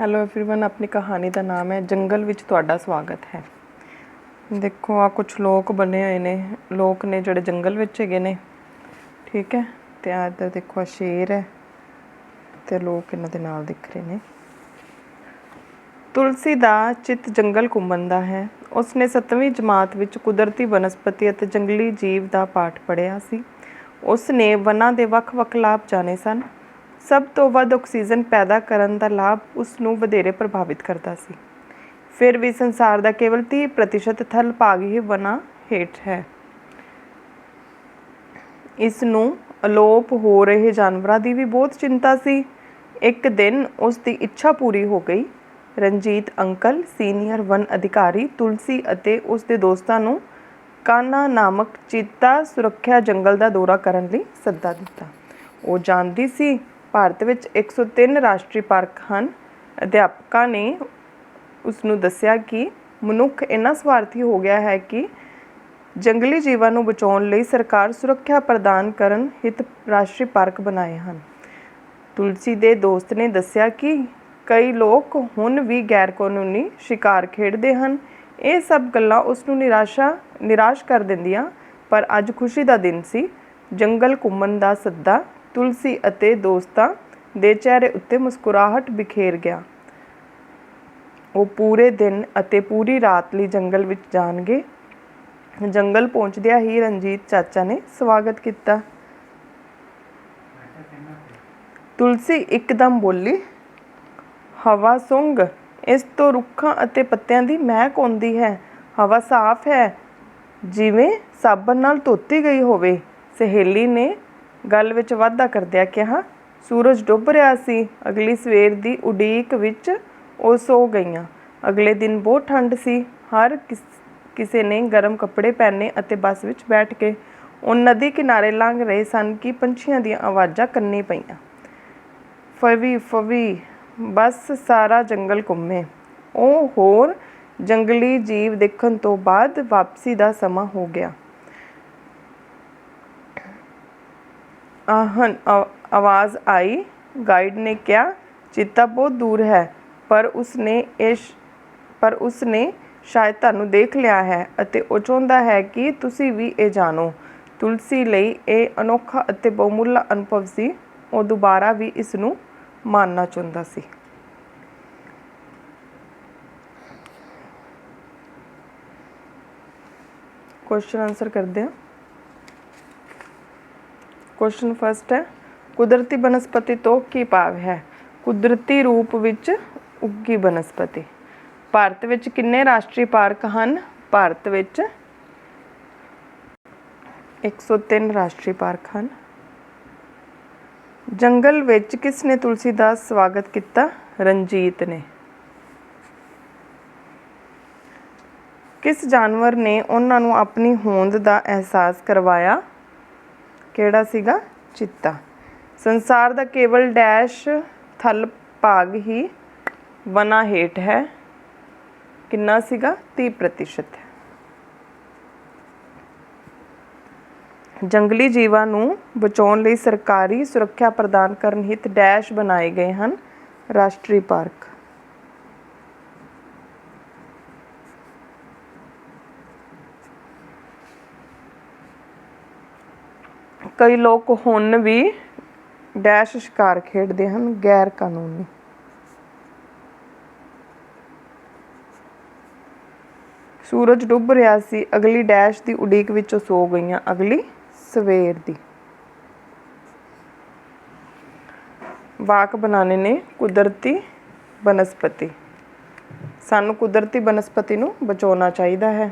Hello everyone ਆਪਣੀ ਕਹਾਣੀ ਦਾ ਨਾਮ ਹੈ ਜੰਗਲ ਵਿੱਚ ਤੁਹਾਡਾ ਸਵਾਗਤ ਹੈ ਦੇਖੋ ਆ ਕੁਝ ਲੋਕ ਬਣੇ ਹੋਏ ਨੇ ਲੋਕ ਨੇ ਜਿਹੜੇ ਜੰਗਲ ਵਿੱਚ ਹੈਗੇ ਨੇ ਠੀਕ ਹੈ ਤੇ ਆ ਇੱਧਰ ਦੇਖੋ ਆਹ ਸ਼ੇਰ ਹੈ ਤੇ ਲੋਕ ਇਹਨਾਂ ਦੇ ਨਾਲ ਦਿਖ ਰਹੇ ਨੇ ਤੁਲਸੀ ਦਾ ਚਿੱਤ ਜੰਗਲ ਘੁੰਮਣ ਦਾ ਹੈ ਉਸ ਨੇ 7ਵੀਂ ਜਮਾਤ ਵਿੱਚ ਕੁਦਰਤੀ ਬਨਸਪਤੀ ਅਤੇ ਜੰਗਲੀ ਜੀਵ ਦਾ ਪਾਠ ਪੜ੍ਹਿਆ ਸੀ ਉਸ ਨੇ ਵਨਾਂ ਦੇ ਵੱਖ-ਵੱਖ ਲਾਭ ਜਾਣੇ ਸਨ ਸਭ ਤੋਂ ਵੱਧ ਆਕਸੀਜਨ ਪੈਦਾ ਕਰਨ ਦਾ ਲਾਭ ਉਸ ਨੂੰ ਵਧੇਰੇ ਪ੍ਰਭਾਵਿਤ ਕਰਦਾ ਸੀ। ਫਿਰ ਵੀ ਸੰਸਾਰ ਦਾ ਕੇਵਲ 30% ਥਲ ਭਾਗ ਹੀ ਵਨਾਂ ਹੇਠ ਹੈ। ਇਸ ਨੂੰ ਅਲੋਪ ਹੋ ਰਹੇ ਜਾਨਵਰਾਂ ਦੀ ਵੀ ਬਹੁਤ ਚਿੰਤਾ ਸੀ। ਇੱਕ ਦਿਨ ਉਸ ਦੀ ਇੱਛਾ ਪੂਰੀ ਹੋ ਗਈ। ਰਣਜੀਤ ਅੰਕਲ, ਸੀਨੀਅਰ ਵਨ ਅਧਿਕਾਰੀ ਤੁਲਸੀ ਅਤੇ ਉਸ ਦੇ ਦੋਸਤਾਂ ਨੂੰ ਕਾਨਾ ਨਾਮਕ ਚੀਤਾ ਸੁਰੱਖਿਆ ਜੰਗਲ ਦਾ ਦੌਰਾ ਕਰਨ ਲਈ ਸੱਦਾ ਦਿੱਤਾ। ਉਹ ਜਾਣਦੀ ਸੀ ਭਾਰਤ ਵਿੱਚ 103 ਰਾਸ਼ਟਰੀ ਪਾਰਕ ਹਨ। ਅਧਿਆਪਕਾਂ ਨੇ ਉਸ ਨੂੰ ਦੱਸਿਆ ਕਿ ਮਨੁੱਖ ਇੰਨਾ ਸਵਾਰਥੀ ਹੋ ਗਿਆ ਹੈ ਕਿ ਜੰਗਲੀ ਜੀਵਾਂ ਨੂੰ ਬਚਾਉਣ ਲਈ ਸਰਕਾਰ ਸੁਰੱਖਿਆ ਪ੍ਰਦਾਨ ਕਰਨ ਹਿਤ ਰਾਸ਼ਟਰੀ ਪਾਰਕ ਬਣਾਏ ਹਨ। ਤੁਲਸੀ ਦੇ ਦੋਸਤ ਨੇ ਦੱਸਿਆ ਕਿ ਕਈ ਲੋਕ ਹੁਣ ਵੀ ਗੈਰ ਕਾਨੂੰਨੀ ਸ਼ਿਕਾਰ ਖੇਡਦੇ ਹਨ। ਇਹ ਸਭ ਗੱਲਾਂ ਉਸ ਨੂੰ ਨਿਰਾਸ਼ਾ, ਨਿਰਾਸ਼ ਕਰ ਦਿੰਦੀਆਂ, ਪਰ ਅੱਜ ਖੁਸ਼ੀ ਦਾ ਦਿਨ ਸੀ। ਜੰਗਲ ਘੁੰਮਣ ਦਾ ਸੱਦਾ ਤੁਲਸੀ ਅਤੇ ਦੋਸਤਾਂ ਦੇ ਚਿਹਰੇ ਉੱਤੇ ਮੁਸਕਰਾਹਟ ਬਿਖੇਰ ਗਿਆ। ਉਹ ਪੂਰੇ ਦਿਨ ਅਤੇ ਪੂਰੀ ਰਾਤ ਲਈ ਜੰਗਲ ਵਿੱਚ ਜਾਣਗੇ। ਜੰਗਲ ਪਹੁੰਚਦਿਆਂ ਹੀ ਰਣਜੀਤ ਚਾਚਾ ਨੇ ਸਵਾਗਤ ਕੀਤਾ। ਤੁਲਸੀ ਇੱਕਦਮ ਬੋਲੀ, ਹਵਾ ਸੁੰਘ, ਇਸ ਤੋਂ ਰੁੱਖਾਂ ਅਤੇ ਪੱਤਿਆਂ ਦੀ ਮਹਿਕ ਆਉਂਦੀ ਹੈ। ਹਵਾ ਸਾਫ਼ ਹੈ। ਜਿਵੇਂ ਸਾਬਣ ਨਾਲ ਧੋਤੀ ਗਈ ਹੋਵੇ। ਸਹੇਲੀ ਨੇ ਗੱਲ ਵਿੱਚ ਵਾਧਾ ਕਰਦਿਆਂ ਕਿਹਾ, ਸੂਰਜ ਡੁੱਬ ਰਿਹਾ ਸੀ। ਅਗਲੀ ਸਵੇਰ ਦੀ ਉਡੀਕ ਵਿੱਚ ਉਹ ਸੋ ਗਈਆਂ। ਅਗਲੇ ਦਿਨ ਬਹੁਤ ਠੰਡ ਸੀ। ਹਰ ਕਿਸੇ ਨੇ ਗਰਮ ਕੱਪੜੇ ਪਹਿਨੇ ਅਤੇ ਬੱਸ ਵਿੱਚ ਬੈਠ ਕੇ ਉਹ ਨਦੀ ਕਿਨਾਰੇ ਲੰਘ ਰਹੇ ਸਨ ਕਿ ਪੰਛੀਆਂ ਦੀਆਂ ਆਵਾਜ਼ਾਂ ਕੰਨੀ ਪਈਆਂ। ਫਵੀ ਫਵੀ, ਬਸ ਸਾਰਾ ਜੰਗਲ ਘੁੰਮੇ। ਉਹ ਹੋਰ ਜੰਗਲੀ ਜੀਵ ਦੇਖਣ ਤੋਂ ਬਾਅਦ ਵਾਪਸੀ ਦਾ ਸਮਾਂ ਹੋ ਗਿਆ। ਆਹਨ ਆਵਾਜ਼ ਆਈ। ਗਾਈਡ ਨੇ ਕਿਹਾ, ਚੀਤਾ ਬਹੁਤ ਦੂਰ ਹੈ, ਪਰ ਉਸਨੇ ਇਹ ਸ਼ਾਇਦ ਤੁਹਾਨੂੰ ਦੇਖ ਲਿਆ ਹੈ ਅਤੇ ਉਹ ਚਾਹੁੰਦਾ ਹੈ ਕਿ ਤੁਸੀਂ ਵੀ ਇਹ ਜਾਣੋ। ਤੁਲਸੀ ਲਈ ਇਹ ਅਨੋਖਾ ਅਤੇ ਬਹੁਮੁੱਲਾ ਅਨੁਭਵ ਸੀ। ਉਹ ਦੁਬਾਰਾ ਵੀ ਇਸ ਨੂੰ ਮਾਨਣਾ ਚਾਹੁੰਦਾ ਸੀ। ਕੁਐਸਚਨ ਆਨਸਰ ਕਰਦੇ ਹਾਂ। ਕੁਐਸਚਨ ਫਸਟ ਹੈ, ਕੁਦਰਤੀ ਬਨਸਪਤੀ ਤੋਂ ਕੀ ਭਾਵ ਹੈ? ਕੁਦਰਤੀ ਰੂਪ ਵਿੱਚ ਉੱਗੀ ਬਨਸਪਤੀ। ਭਾਰਤ ਵਿੱਚ ਕਿੰਨੇ ਰਾਸ਼ਟਰੀ ਪਾਰਕ ਹਨ? ਭਾਰਤ ਵਿੱਚ 103 ਰਾਸ਼ਟਰੀ ਪਾਰਕ ਹਨ। ਜੰਗਲ ਵਿੱਚ ਕਿਸ ਨੇ ਤੁਲਸੀ ਦਾ ਸਵਾਗਤ ਕੀਤਾ? ਰਣਜੀਤ ਨੇ। ਕਿਸ ਜਾਨਵਰ ਨੇ ਉਹਨਾਂ ਨੂੰ ਆਪਣੀ ਹੋਂਦ ਦਾ ਅਹਿਸਾਸ ਕਰਵਾਇਆ? ਕਿਹੜਾ ਸੀਗਾ? ਚਿੱਤਾ। ਸੰਸਾਰ ਦਾ ਕੇਵਲ ਡੈਸ਼ ਥਲ ਭਾਗ ਹੀ ਵਨਾ ਹੇਠ ਹੈ। ਕਿੰਨਾ ਸੀਗਾ? 30% ਜੰਗਲੀ ਜੀਵਾਂ ਨੂੰ ਬਚਾਉਣ ਲਈ ਸਰਕਾਰੀ ਸੁਰੱਖਿਆ ਪ੍ਰਦਾਨ ਕਰਨ ਹਿਤ ਡੈਸ਼ ਬਣਾਏ ਗਏ ਹਨ। ਰਾਸ਼ਟਰੀ ਪਾਰਕ। ਕਈ ਲੋਕ ਹੁਣ ਵੀ ਡੈਸ਼ ਸ਼ਿਕਾਰ ਖੇਡਦੇ ਹਨ, ਗੈਰ ਕਾਨੂੰਨੀ। ਸੂਰਜ ਡੁੱਬ ਰਿਹਾ ਸੀ, ਅਗਲੀ ਡੈਸ਼ ਦੀ ਉਡੀਕ ਵਿੱਚ ਸੋ ਗਈਆਂ, ਅਗਲੀ ਸਵੇਰ ਦੀ। ਵਾਕ ਬਣਾਣੇ ਨੇ ਕੁਦਰਤੀ ਬਨਸਪਤੀ। ਸਾਨੂੰ ਕੁਦਰਤੀ ਬਨਸਪਤੀ ਨੂੰ ਬਚਾਉਣਾ ਚਾਹੀਦਾ ਹੈ।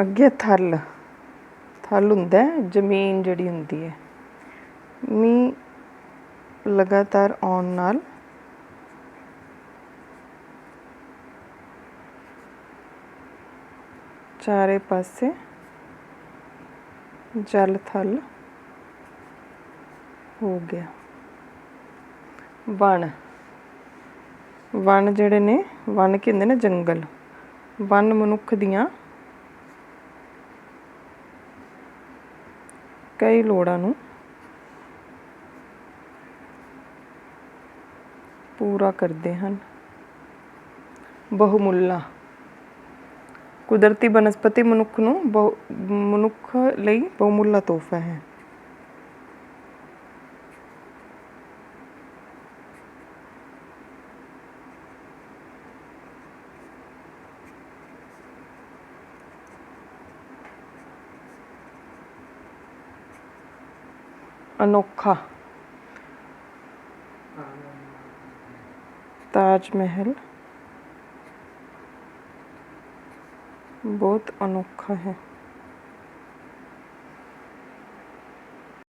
ਅੱਗੇ ਥਲ ਥਲ ਹੁੰਦਾ ਜ਼ਮੀਨ ਜਿਹੜੀ ਹੁੰਦੀ ਹੈ। ਮੀਂਹ ਲਗਾਤਾਰ ਆਉਣ ਨਾਲ ਚਾਰੇ ਪਾਸੇ ਜਲ ਥਲ ਹੋ ਗਿਆ। ਵਣ ਵਣ ਜਿਹੜੇ ਨੇ, ਵਣ ਕੀ ਹੁੰਦੇ ਨੇ, ਜੰਗਲ। ਵਣ ਮਨੁੱਖ ਦੀਆਂ ਕਈ ਲੋੜਾਂ ਨੂੰ ਪੂਰਾ ਕਰਦੇ ਹਨ। ਬਹੁਮੁੱਲਾ। ਕੁਦਰਤੀ ਬਨਸਪਤੀ ਮਨੁੱਖ ਨੂੰ ਬਹੁ, ਮਨੁੱਖ ਲਈ ਬਹੁਮੁੱਲਾ ਤੋਹਫਾ ਹੈ। ਅਨੋਖਾ ਤਾਜ ਮਹਿਲ ਬਹੁਤ ਅਨੋਖਾ ਹੈ